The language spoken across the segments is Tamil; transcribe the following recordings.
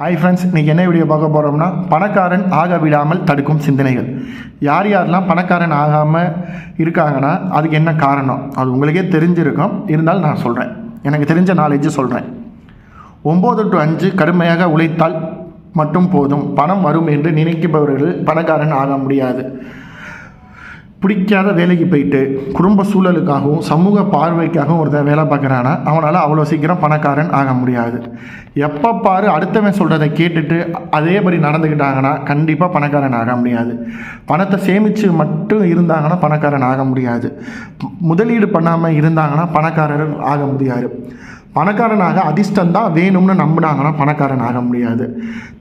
ஹாய் ஃப்ரெண்ட்ஸ் இன்றைக்கி என்ன வீடியோ பார்க்க போகிறோம்னா பணக்காரன் ஆக விடாமல் தடுக்கும் சிந்தனைகள். யார் யாரெல்லாம் பணக்காரன் ஆகாமல் இருக்காங்கன்னா அதுக்கு என்ன காரணம்? அது உங்களுக்கே தெரிஞ்சிருக்கும். இருந்தாலும் நான் சொல்கிறேன் எனக்கு தெரிஞ்ச நாலேஜ் சொல்கிறேன் ஒம்பது டு அஞ்சு கடுமையாக உழைத்தால் மட்டும் போதும். பணம் வரும் என்று நினைப்பவர்கள் பணக்காரன் ஆக முடியாது. பிடிக்காத வேலைக்கு போயிட்டு குடும்ப சூழலுக்காகவும் சமூக பார்வைக்காகவும் ஒருத்தன் வேலை பார்க்குறானா அவனால் அவ்வளோ சீக்கிரம் பணக்காரன் ஆக முடியாது. எப்போ பாரு அடுத்தவன் சொல்கிறத கேட்டுட்டு அதேபடி நடந்துக்கிட்டாங்கன்னா கண்டிப்பாக பணக்காரன் ஆக முடியாது. பணத்தை சேமித்து மட்டும் இருந்தாங்கன்னா பணக்காரன் ஆக முடியாது. முதலீடு பண்ணாமல் இருந்தாங்கன்னா பணக்காரர் ஆக முடியாது. பணக்காரனாக அதிர்ஷ்டம் தான் வேணும்னு நம்பினாங்கன்னா பணக்காரன் ஆக முடியாது.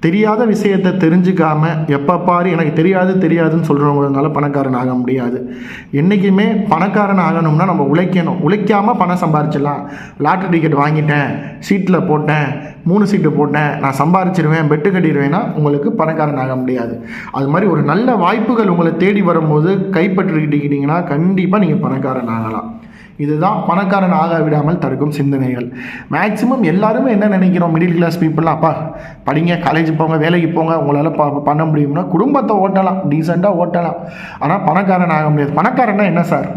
தெரியாத விஷயத்தை தெரிஞ்சுக்காம எப்போ பாரு எனக்கு தெரியாது தெரியாதுன்னு சொல்கிறவங்கனால பணக்காரன் ஆக முடியாது. என்றைக்குமே பணக்காரன் ஆகணும்னா நம்ம உழைக்கணும். உழைக்காமல் பணம் சம்பாரிச்சிடலாம். லாட்ரி டிக்கெட் வாங்கிட்டேன் சீட்டில் போட்டேன் மூணு சீட்டு போட்டேன் நான் சம்பாரிச்சிருவேன் பெட்டு கட்டிடுவேன்னா உங்களுக்கு பணக்காரன் ஆக முடியாது. அது மாதிரி ஒரு நல்ல வாய்ப்புகள் உங்களை தேடி வரும்போது கைப்பற்றிக்கிட்டீங்கன்னா கண்டிப்பாக நீங்கள் பணக்காரன் ஆகலாம் இதுதான் பணக்காரன் ஆக விடாமல் தடுக்கும் சிந்தனைகள். மேக்ஸிமம் எல்லாருமே என்ன நினைக்கிறோம்? மிடில் கிளாஸ் பீப்புளெலாம் அப்பா படிங்க காலேஜ் போங்க வேலைக்கு போங்க உங்களால் ப பண்ண முடியும்னா குடும்பத்தை ஓட்டலாம் டீசெண்டாக ஓட்டலாம். ஆனால் பணக்காரன் ஆக முடியாது. பணக்காரன்னா என்ன சார்?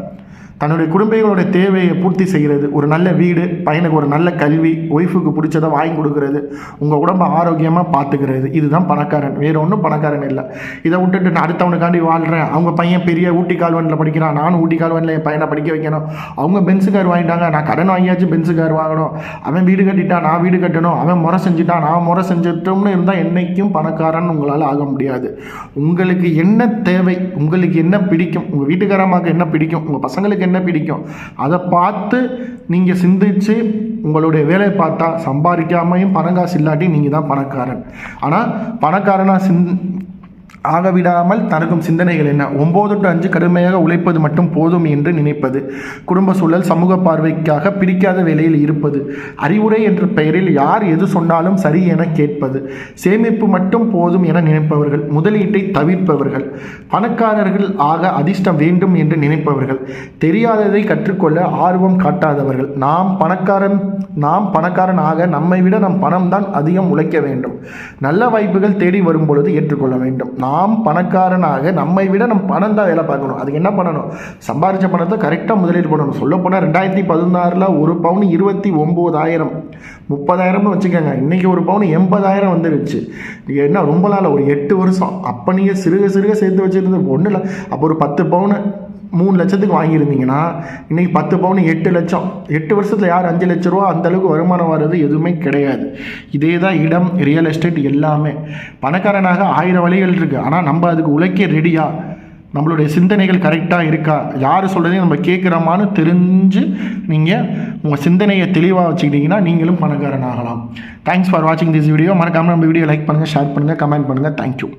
தன்னுடைய குடும்பங்களோட தேவையை பூர்த்தி செய்கிறது. ஒரு நல்ல வீடு பையனுக்கு ஒரு நல்ல கல்வி ஒய்ஃபுக்கு பிடிச்சதை வாங்கி கொடுக்கறது உங்கள் உடம்பை ஆரோக்கியமாக பார்த்துக்கிறது. இதுதான் பணக்காரன். வேறு ஒன்றும் பணக்காரன் இல்லை. இதை விட்டுட்டு நான் அடுத்தவனுக்காண்டி வாழ்கிறேன் அவங்க பையன் பெரிய ஊட்டி கால்வனில் படிக்கிறான். நானும் ஊட்டி கால்வனில் என் பையனை படிக்க வைக்கணும். அவங்க பென்ஸு கார் வாங்கிட்டாங்க. நான் கடன் வாங்கியாச்சு பென்ஸு கார் வாங்கணும். அவன் வீடு கட்டிட்டான். நான் வீடு கட்டணும். அவன் முறை செஞ்சுட்டான். நான் முறை செஞ்சிட்டோம்னு இருந்தால் என்றைக்கும் பணக்காரன் உங்களால் ஆக முடியாது. உங்களுக்கு என்ன தேவை? உங்களுக்கு என்ன பிடிக்கும்? உங்கள் வீட்டுக்காரமாக்கு என்ன பிடிக்கும்? உங்கள் பசங்களுக்கு என்ன பிடிக்கும்? அதை பார்த்து நீங்கள் சிந்திச்சு உங்களுடைய வேலையை பார்த்தா சம்பாதிக்காமையும் பணம் காசு இல்லாட்டி நீங்கள் தான் பணக்காரன். ஆனால் பணக்காரனாக சிந் ஆகவிடாமல் தனக்கும் சிந்தனைகள் என்ன? ஒம்பது டு அஞ்சு கடுமையாக உழைப்பது மட்டும் போதும் என்று நினைப்பது. குடும்ப சூழல் சமூக பார்வைக்காக பிடிக்காத வேலையில் இருப்பது. அறிவுரை என்ற பெயரில் யார் எது சொன்னாலும் சரி என கேட்பது. சேமிப்பு மட்டும் போதும் என நினைப்பவர்கள். முதலீட்டை தவிர்ப்பவர்கள். பணக்காரர்கள் ஆக அதிர்ஷ்டம் வேண்டும் என்று நினைப்பவர்கள். தெரியாததை கற்றுக்கொள்ள ஆர்வம் காட்டாதவர்கள். நாம் பணக்காரன் நாம் பணக்காரன் ஆக நம்மை விட நம் பணம் தான் அதிகம் உழைக்க வேண்டும். நல்ல வாய்ப்புகள் தேடி வரும் பொழுது ஏற்றுக்கொள்ள வேண்டும். நாம் பணக்காரனாக நம்மை விட நம் பணம் தான் வேலை பார்க்கணும். அதுக்கு என்ன பண்ணணும்? சம்பாரித்த பணத்தை கரெக்டாக முதலீடு பண்ணணும். சொல்லப்போனால் ரெண்டாயிரத்தி பதினாறில் ஒரு பவுன் இருபத்தி ஒம்போதாயிரம் முப்பதாயிரம்னு வச்சுக்கோங்க. இன்றைக்கி ஒரு பவுன் எண்பதாயிரம் வந்துருச்சு. என்ன ரொம்ப நாள்? ஒரு எட்டு வருஷம். அப்போ நீங்கள் சிறுக சிறுக சேர்த்து வச்சுருந்து ஒன்றும் இல்லை அப்போ ஒரு பத்து பவுனு. மூணு லட்சத்துக்கு வாங்கியிருந்தீங்கன்னா இன்றைக்கி பத்து பவுன் எட்டு லட்சம். எட்டு வருஷத்தில் யார் அஞ்சு லட்ச ரூபா அந்தளவுக்கு வருமானம் வர்றது எதுவுமே கிடையாது. இதே தான் இடம் ரியல் எஸ்டேட் எல்லாமே. பணக்காரனாக ஆயிரம் வழிகள் இருக்குது ஆனால் நம்ம அதுக்கு உழைக்க ரெடியாக நம்மளுடைய சிந்தனைகள் கரெக்டாக இருக்கா? யார் சொல்கிறதையும் நம்ம கேட்குறோமான்னு தெரிஞ்சு நீங்கள் உங்கள் சிந்தனையை தெளிவாக வச்சுக்கிட்டிங்கன்னா நீங்களும் பணக்காரன் ஆகலாம். தேங்க்ஸ் ஃபார் வாட்சிங் திஸ் வீடியோ மறக்காமல் நம்ம வீடியோ லைக் பண்ணுங்கள் ஷேர் பண்ணுங்கள் கமெண்ட் பண்ணுங்கள் தேங்க்யூ